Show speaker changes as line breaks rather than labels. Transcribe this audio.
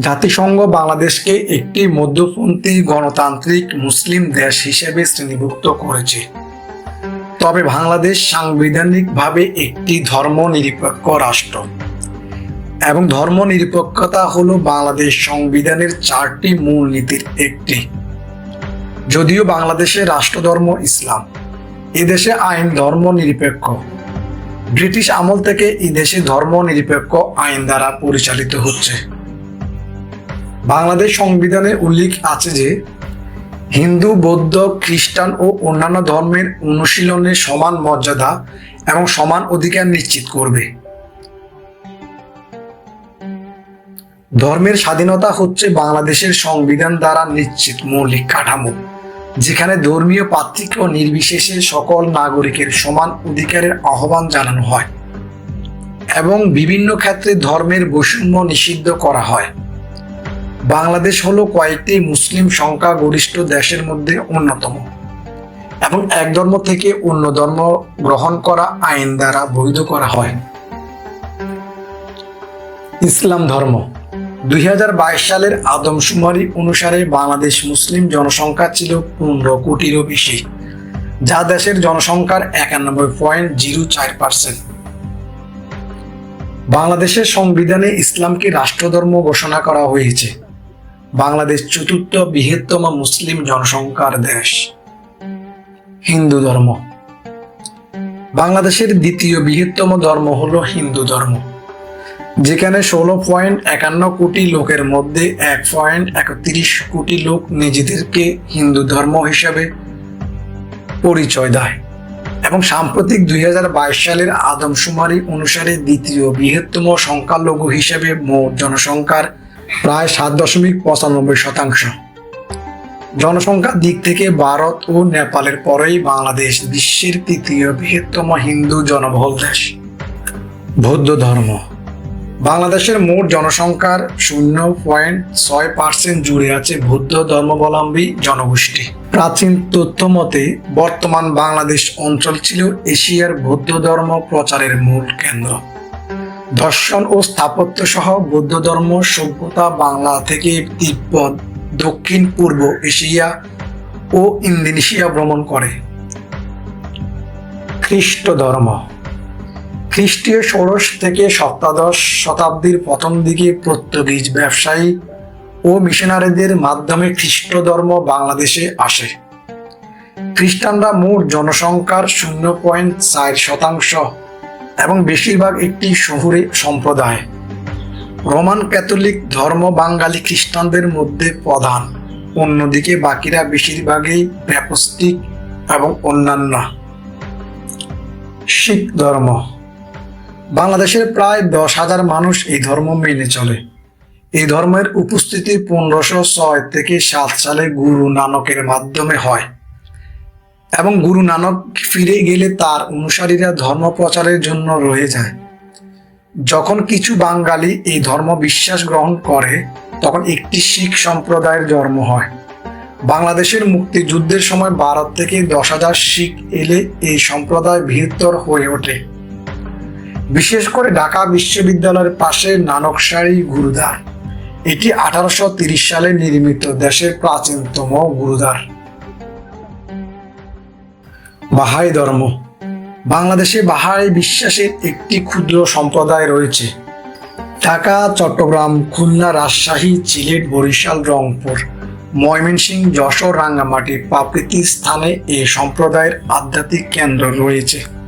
জাতিসংঘ বাংলাদেশকে একটি মধ্যপন্থী গণতান্ত্রিক মুসলিম দেশ হিসেবে শ্রেণীভুক্ত করেছে। তবে বাংলাদেশ সাংবিধানিকভাবে একটি ধর্মনিরপেক্ষ রাষ্ট্র এবং ধর্মনিরপেক্ষতা হল বাংলাদেশ সংবিধানের চারটি মূল নীতির একটি। যদিও বাংলাদেশের রাষ্ট্রধর্ম ইসলাম এদেশে আইন ধর্ম নিরপেক্ষ ব্রিটিশ আমল থেকে এদেশে দেশে ধর্ম নিরপেক্ষ আইন দ্বারা পরিচালিত হচ্ছে। বাংলাদেশ সংবিধানে উল্লেখ আছে যে, হিন্দু, বৌদ্ধ, খ্রিস্টান ও অন্যান্য ধর্মের অনুশীলনে সমান মর্যাদা এবং সমান অধিকার নিশ্চিত করবে। ধর্মের স্বাধীনতা হচ্ছে বাংলাদেশের সংবিধান দ্বারা নিশ্চিত মৌলিক কাঠামো, যেখানে ধর্মীয় পার্থক্য নির্বিশেষে সকল নাগরিকের সমান অধিকারের আহ্বান জানানো হয় এবং বিভিন্ন ক্ষেত্রে ধর্মের বৈষম্য নিষিদ্ধ করা হয়। বাংলাদেশ হলো কয়েকটি মুসলিম সংখ্যাগরিষ্ঠ দেশের মধ্যে অন্যতম। এবং এক ধর্ম থেকে অন্য ধর্ম গ্রহণ করা আইন দ্বারা বৈধ করা হয়। ইসলাম ধর্ম। দুই হাজার বাইশ সালের আদমশুমারি অনুসারে বাংলাদেশ মুসলিম জনসংখ্যা ছিল পনেরো কোটিরও বেশি, যা দেশের জনসংখ্যার একানব্বই পয়েন্ট জিরো চার পার্সেন্ট। বাংলাদেশের সংবিধানে ইসলামকে রাষ্ট্রধর্ম ঘোষণা করা হয়েছে। বাংলাদেশ চতুর্থ বৃহত্তম মুসলিম জনসংখ্যার দেশ, হিন্দু ধর্ম। বাংলাদেশের দ্বিতীয় বৃহত্তম ধর্ম হলো হিন্দু ধর্ম, যেখানে ষোলো পয়েন্ট একান্ন কোটি লোকের মধ্যে এক পয়েন্ট একত্রিশ কোটি লোক নিজেদেরকে হিন্দু ধর্ম হিসাবে পরিচয় দেয় এবং সাম্প্রতিক দুই হাজার বাইশ সালের আদমশুমারি অনুসারে দ্বিতীয় বৃহত্তম সংখ্যালঘু হিসেবে মোট জনসংখ্যার প্রায় সাত দশমিক পঁচানব্বই শতাংশ। জনসংখ্যার দিক থেকে ভারত ও নেপালের পরেই বাংলাদেশ বিশ্বের তৃতীয় বৃহত্তম হিন্দু জনবহুল দেশ। বৌদ্ধ ধর্ম। বাংলাদেশের মোট জনসংখ্যার শূন্য পয়েন্ট ছয় পার্সেন্ট জুড়ে আছে বৌদ্ধ ধর্মাবলম্বী জনগোষ্ঠী। প্রাচীন তথ্য মতে, বর্তমান বাংলাদেশ অঞ্চল ছিল এশিয়ার বৌদ্ধ ধর্ম প্রচারের মূল কেন্দ্র। দর্শন ও স্থাপত্য সহ বৌদ্ধ ধর্ম সভ্যতা বাংলা থেকে তিব্বত, দক্ষিণ, পূর্ব এশিয়া ও ইন্দোনেশিয়া ভ্রমণ করে। খ্রিস্ট ধর্ম। খ্রিস্টীয় ষোড়শ থেকে সপ্তাদশ শতাব্দীর প্রথম দিকে পর্তুগিজ ব্যবসায়ী ও মিশনারিদের মাধ্যমে খ্রিস্ট ধর্ম বাংলাদেশে আসে। খ্রিস্টানরা মোট জনসংখ্যার শূন্য পয়েন্ট চার শতাংশ। এবং বেশিরভাগ একটি শহুরে সম্প্রদায়। রোমান ক্যাথলিক ধর্ম বাঙালি খ্রিস্টানদের মধ্যে প্রধান। অন্যদিকে বাকিরা বেশিরভাগই ব্যাপস্তিক এবং অন্যান্য শিখ ধর্ম। বাংলাদেশের প্রায় দশ হাজার মানুষ এই ধর্ম মেনে চলে। এই ধর্মের উপস্থিতি পনেরোশো ছয় থেকে সাত সালে গুরু নানকের মাধ্যমে হয়। এবং গুরু নানক ফিরে গেলে তার অনুসারীরা ধর্ম প্রচারের জন্য রয়ে যায়। যখন কিছু বাঙালি এই ধর্ম বিশ্বাস গ্রহণ করে, তখন একটি শিখ সম্প্রদায়ের জন্ম হয়। বাংলাদেশের মুক্তিযুদ্ধের সময় ভারত থেকে দশ হাজার শিখ এলে এই সম্প্রদায় বৃহত্তর হয়ে ওঠে। বিশেষ করে ঢাকা বিশ্ববিদ্যালয়ের পাশে নানকসারি গুরুদ্বার। এটি আঠারোশো সালে নির্মিত, দেশের প্রাচীনতম গুরুদ্বার। বাহাই ধর্ম। বাংলাদেশে বাহাই বিশ্বাসের একটি ক্ষুদ্র সম্প্রদায় রয়েছে। ঢাকা, চট্টগ্রাম, খুলনা, রাজশাহী, সিলেট, বরিশাল, রংপুর ময়মনসিংহ যশোর, রাঙ্গামাটি প্রভৃতি স্থানে এই সম্প্রদায়ের আধ্যাত্মিক কেন্দ্র রয়েছে।